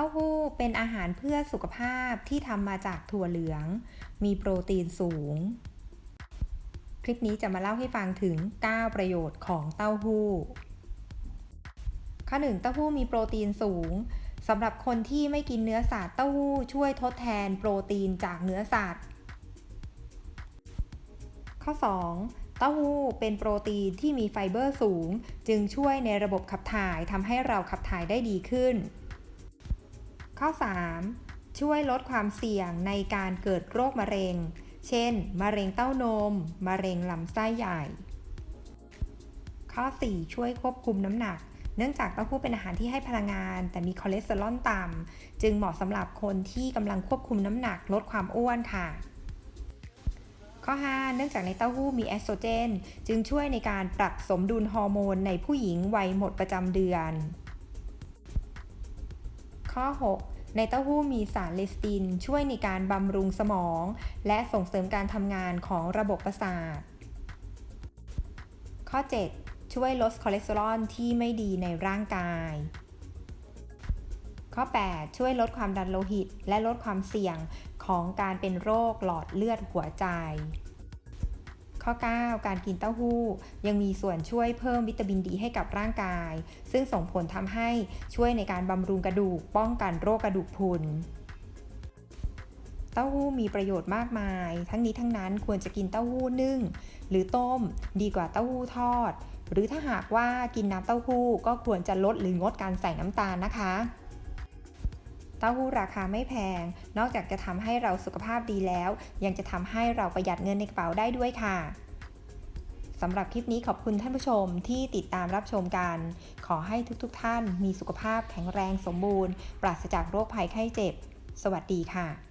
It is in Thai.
ต้าหู้เป็นอาหารเพื่อสุขภาพที่ทำมาจากถั่วเหลือง มีโปรตีนสูง คลิปนี้จะมาเล่าให้ฟังถึง 9 ประโยชน์ของเต้าหู้ ข้อหนึ่งเต้าหู้มีโปรตีนสูงสำหรับคนที่ไม่กินเนื้อสัตว์เต้าหู้ช่วยทดแทนโปรตีนจากเนื้อสัตว์ ข้อ 2. เต้าหู้เป็นโปรตีนที่มีไฟเบอร์สูง จึงช่วยในระบบขับถ่ายทำให้เราขับถ่ายได้ดีขึ้น ข้อ 3. ช่วยลดความเสี่ยงในการเกิดโรคมะเร็ง เช่น มะเร็งเต้านม มะเร็งลำไส้ใหญ่ ข้อ 4 ช่วยควบคุมน้ำหนัก เนื่องจากเต้าหู้เป็นอาหารที่ให้พลังงาน แต่มีคอเลสเตอรอลต่ำ จึงเหมาะสำหรับคนที่กำลังควบคุมน้ำหนักลดความอ้วนค่ะข้อ5เนื่องจากในเต้าหู้มีแอสโตรเจน จึงช่วยในการปรับสมดุลฮอร์โมนในผู้หญิงวัยหมดประจำเดือน ข้อ 6 ในเต้าหู้มีสารเลสติน ช่วยในการบำรุงสมอง และส่งเสริมการทำงานของระบบประสาท ข้อ 7 ช่วยลดคอเลสเตอรอลที่ไม่ดีในร่างกาย ข้อ 8 ช่วยลดความดันโลหิต และลดความเสี่ยงของการเป็นโรคหลอดเลือดหัวใจ ข้อ 9 การกินเต้าหู้ ยังมีส่วนช่วยเพิ่มวิตามินดีให้กับร่างกาย ซึ่งส่งผลทำให้ช่วยในการบำรุงกระดูก ป้องกันโรคกระดูกพรุนเต้าหู้มีประโยชน์มากมาย ทั้งนี้ทั้งนั้นควรจะกินเต้าหู้นึ่ง หรือต้มดีกว่าเต้าหู้ทอด หรือถ้าหากว่ากินน้ำเต้าหู้ก็ควรจะลดหรืองดการใส่น้ำตาลนะคะ เต้าหู้ราคาไม่แพง นอกจากจะทำให้เราสุขภาพดีแล้ว ยังจะทำให้เราประหยัดเงินในกระเป๋าได้ด้วยค่ะสำหรับคลิปนี้ขอบคุณท่านผู้ชมที่ติดตามรับชมกัน ขอให้ทุกๆทท่านมีสุขภาพแข็งแรงสมบูรณ์ ปราศจากโรคภัยไข้เจ็บ สวัสดีค่ะ